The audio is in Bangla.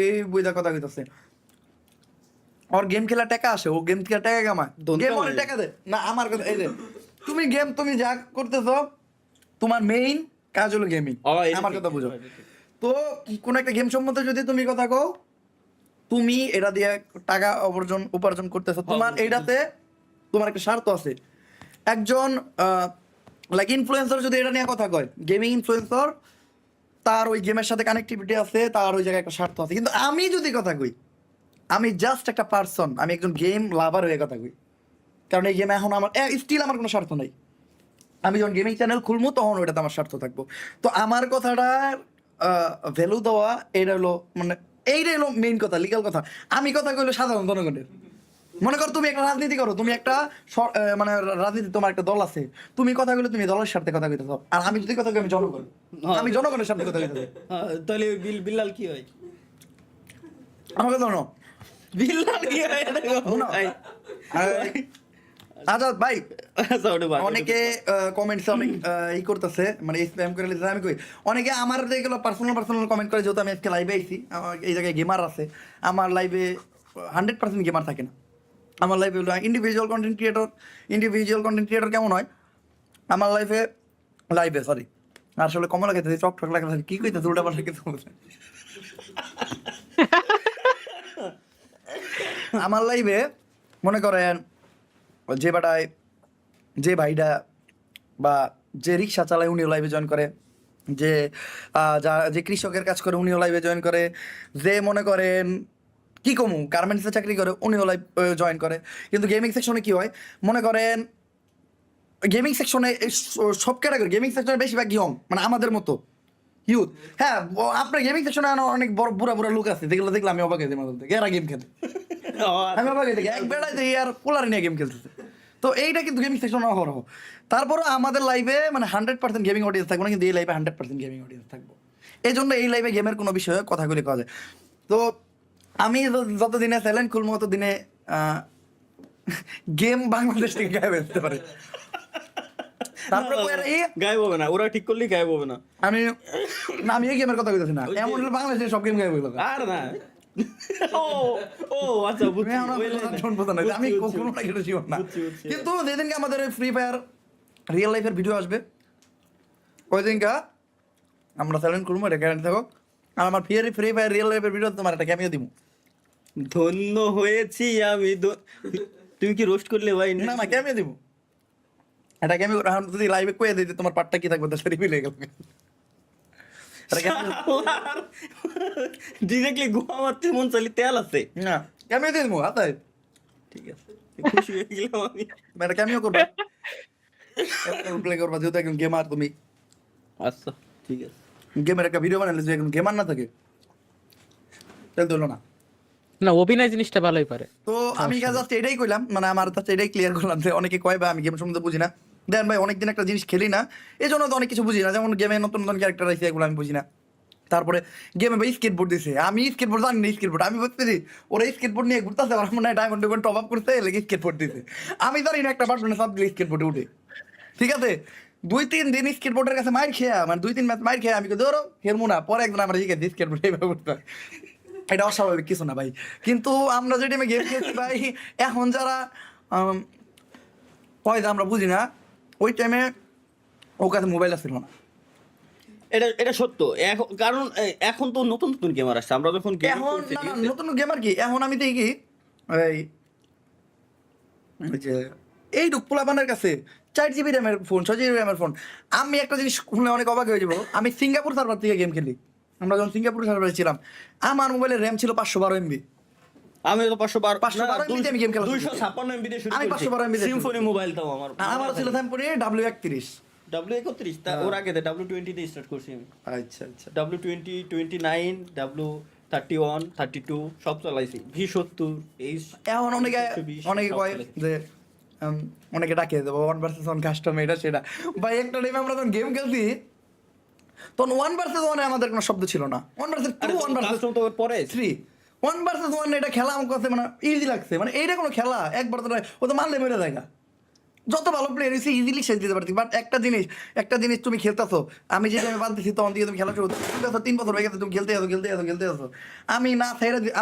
এই বইদা কথা কইতাছে। ওর গেম খেলা টাকা আসে ও গেম খেলা টাকা কামায়। গেম ওর। টাকা দে। না আমার কথা এই যে তুমি গেম তুমি যা করতেছো তোমার মেইন কাজ হলো গেমিং আমার কথা বুঝো। তো কোন একটা গেম সম্বন্ধে যদি তুমি কথা কও তুমি এটা দিয়ে টাকা অর্জন উপার্জন করতেছো। তোমার এইটাতে তোমার একটা স্বার্থ আছে। একজন লাইক ইনফ্লুয়েন্সার যদি এটা নিয়ে কথা কয় গেমিং ইনফ্লুয়েন্সার তার ওই গেমের সাথে কানেক্টিভিটি আছে, তার ওই জায়গায় একটা স্বার্থ আছে। কিন্তু আমি যদি কথা কই, আমি জাস্ট একটা পার্সন আমি একজন গেম লাভার হয়ে কথা কই। কারণ এই গেমে এখন আমার স্টিল আমার কোনো স্বার্থ নাই। আমি যখন গেমিং চ্যানেল খুলবো, তখন ওইটাতে আমার স্বার্থ থাকব। তো আমার কথাটার ভ্যালু দেওয়া এটা হলো মানে এইটাই হলো মেইন কথা লিগাল কথা। আমি কথা কইলো সাধারণ জনগণের। মনে করো তুমি একটা রাজনীতি করো তুমি একটা মানে রাজনীতি তোমার একটা দল আছে তুমি কথা কইলে তুমি দলের সাথে কথা কইতেছ আর আমি যদি কথা কই আমি জনগণ আমি জনগণের সাথে কথা কইতেছি। হ্যাঁ, তাহলে বিল বিল্লাল কি হয়? আমাকে জানো বিল্লাল কি হয়? বলো। আজাদ ভাই আচ্ছা, অনেকে কমেন্টস অনেক ই করতেছে মানে স্প্যাম করে লিখতেছে আমি কই অনেকে আমার যেগুলো পার্সোনাল পার্সোনাল কমেন্ট করে যেহেতু আমি আজকে লাইভে আইছি এই জায়গায় গেমার আছে আমার লাইভে হান্ড্রেড পার্সেন্ট গেমার থাকে না। আমার লাইফে individual content creator individual content creator কেমন হয় আমার লাইফে লাইভে সরি আসলে কমলা খেতে চক টক লাগে কি কইতেছে, উল্টা পাল্টা বলছে। আমার লাইফে মনে করেন, যে বাটায় যে ভাইটা বা যে রিক্সা চালায় উনিও লাইভে জয়েন করে, যে যা, যে কৃষকের কাজ করে উনিও লাইভে জয়েন করে, যে মনে করেন কি কমু? গার্মেন্টসে চাকরি করে উনিও লাইভ জয়েন করে। কিন্তু গেমিং সেকশনে কি হয়? মনে করেন গেমিং সেকশনে সব ক্যাটাগরি গেমিং সেকশনে বেশিরভাগ ইয়ং মানে আমাদের মতো। ইউথ হ্যাঁ আপনার গেমিং সেকশনে অনেক বড় বুড়া বুড়া লোক আছে যেগুলো দেখলে আমি অবাক হয়ে যাই মাঝে মধ্যে। এরা গেম খেলে। আমি অবাক হয়ে থাকি এক বেড়ায় দেখি আর পোলার নিয়ে গেম খেলতেছে। তো এইটা কিন্তু গেমিং সেকশন অহরহ। তারপরও আমাদের লাইভে মানে হান্ড্রেড পার্সেন্ট গেমিং অডিয়েন্স থাকব না কিন্তু এই লাইভে হান্ড্রেড পার্সেন্ট গেমিং অডিয়েন্স থাকব। এই জন্য এই লাইভে গেমের কোনো বিষয়ে কথাগুলি কওয়া যায়। তো আমি যতদিনে চ্যালেঞ্জ খুলবো ততদিনে গেম বাংলাদেশ থেকে গায়েব হয়ে যেতে পারে। গায়েব হবে না ওরা ঠিক করলেই গায়েব হবে না। আমি না আমি এই গেমের কথা কইতেছি না। এমন হলে বাংলাদেশে সব গেম গায়েব হয়ে যাবে। আর না। ও ও আচ্ছা আমি কখনো না। না। কিন্তু যেদিনকে আমাদের ফ্রি ফায়ার রিয়েল লাইফের ভিডিও আসবে ওই দিনকা আমরা করব এটা গ্যারান্টি থাকো আর আমার ফ্রি ফ্রি ফায়ার রিয়েল লাইফের ভিডিও তোমার একটা ক্যামিও দিব ধন্য হয়েছি আমি তুমি কি রোস্ট করলে ভাই? না না ক্যামিও দিব? এটা ক্যামিও যদি লাইভে কয়ে দিতে তোমার পাটটা কি থাকবে? তাহলে রিভিল হয়ে গেল। ডিরেক্টলি গোয়া মারতে মন চালি তেল আছে। না ক্যামিও দিয়ে দিব? হাতায়। ঠিক আছে খুশি হয়ে গেলাম আমি। এটা ক্যামিও করবা? প্লে করবা যেহেতু একজন গেমার তুমি। আচ্ছা ঠিক আছে। গেমের একটা ভিডিও বানালে যে একজন গেমার না থাকে তাহলে তো না। না অভিনয় জিনিসটা ভালোই পারে। তো আমি জাস্ট এটাই কইলাম মানে আমার কাছে এটাই ক্লিয়ার করলাম যে অনেকে কয় ভাই আমি গেম সম্বন্ধে বুঝি না। দেন ভাই অনেকদিন একটা জিনিস খেলি না এই জন্য তো অনেক কিছু বুঝি না। যেমন গেমে নতুন নতুন ক্যারেক্টার আছে এগুলো আমি বুঝি না। তারপরে গেমে ভাই স্কেটবোর্ড দিছে। আমি স্কেটবোর্ড জানি না স্কেটবোর্ড আমি বুঝতেছি ওরা স্কেটবোর্ড নিয়ে ঘুরতেছে আমার মনে হয় ডায়মন্ড ডায়মন্ড টপ আপ করতে লেগে স্কেটবোর্ড দিছে। আমি জানি না একটা পার্সনে সব দিলে স্কেটবোর্ডে উঠে। ঠিক আছে? দুই তিন দিন স্কেটবোর্ডের কাছে মার খেয়া মানে দুই তিন ম্যাচ মার খেয়া আমি ধরো হেরমু না পরে একদিন আমরা শিখেছি স্কেটবোর্ড এইভাবে হয়। এটা অস্বাভাবিক কিছু না ভাই। কিন্তু আমরা যে টিমে গেম খেলছি ভাই এখন যারা উম, কয় যে আমরা বুঝি না ওই টাইমে ও কাছে মোবাইল আসছিল না। এটা এটা সত্য। এখন কারণ এখন তো নতুন নতুন গেমার আসছে। আমরা যখন এখন নতুন গেমার কি? এখন আমি দেখি এই যে এই পোলাপানের কাছে চার জিবি র্যামের ফোন ছয় জিবি র্যামের ফোন আমি একটা জিনিস শুনলে অনেক অবাক হয়ে যাব। আমি সিঙ্গাপুর সার্ভার থেকে গেম খেলি। আমরা যখন সিঙ্গাপুর সার্ভারে ছিলাম আমার মোবাইলের র্যাম ছিল পাঁচশো বারো এমবি আমি তো পাঁচশো বারো 512 MB তে আমি game খেলা দুইশো। ছাপ্পান্ন এমবি দিয়ে শুরু আমি 512 MB দিয়ে সিম্ফনি মোবাইল তাও আমার। আমার ছিল থ্যাম্পরে ডাব্লিউ একত্রিশ। ডাব্লিউ একত্রিশ তা ওর আগে ডাব্লিউ টোয়েন্টি দিয়ে স্টার্ট করছি আমি। আচ্ছা আচ্ছা। W twenty twenty nine W thirty one thirty two সব চালাইছি। ভি সত্তর এই এখন অনেকে 120 অনেকে কয় যে অনেকে ডাকে দেবো ওয়ান ভার্সেস ওয়ান কাস্টম এটা সেটা। ভাই একটা টাইমে আমরা যখন গেম খেলছি তখন ওয়ান ভার্সেস ওয়ানে আমাদের কোনো শব্দ ছিল না। One versus two one versus পরে থ্রি ওয়ান ভার্সেস ওয়ান এটা খেলা আমার কাছে মানে ইজি লাগছে। মানে এইটা কোনো খেলা একবার তো ও তো মানলে মেরে দেখা যত ভালো প্লেয়ার হয়েছে ইজিলি শেষ দিতে পারতি। বাট একটা জিনিস একটা জিনিস তুমি খেলতেছো আমি যেটা আমি বাদ দিচ্ছি তখন দিয়ে তুমি খেলা শুরু তিন বছর হয়ে গেছে তুমি খেলতে আসো খেলতে আসো খেলতে আসো আমি না ছেড়ে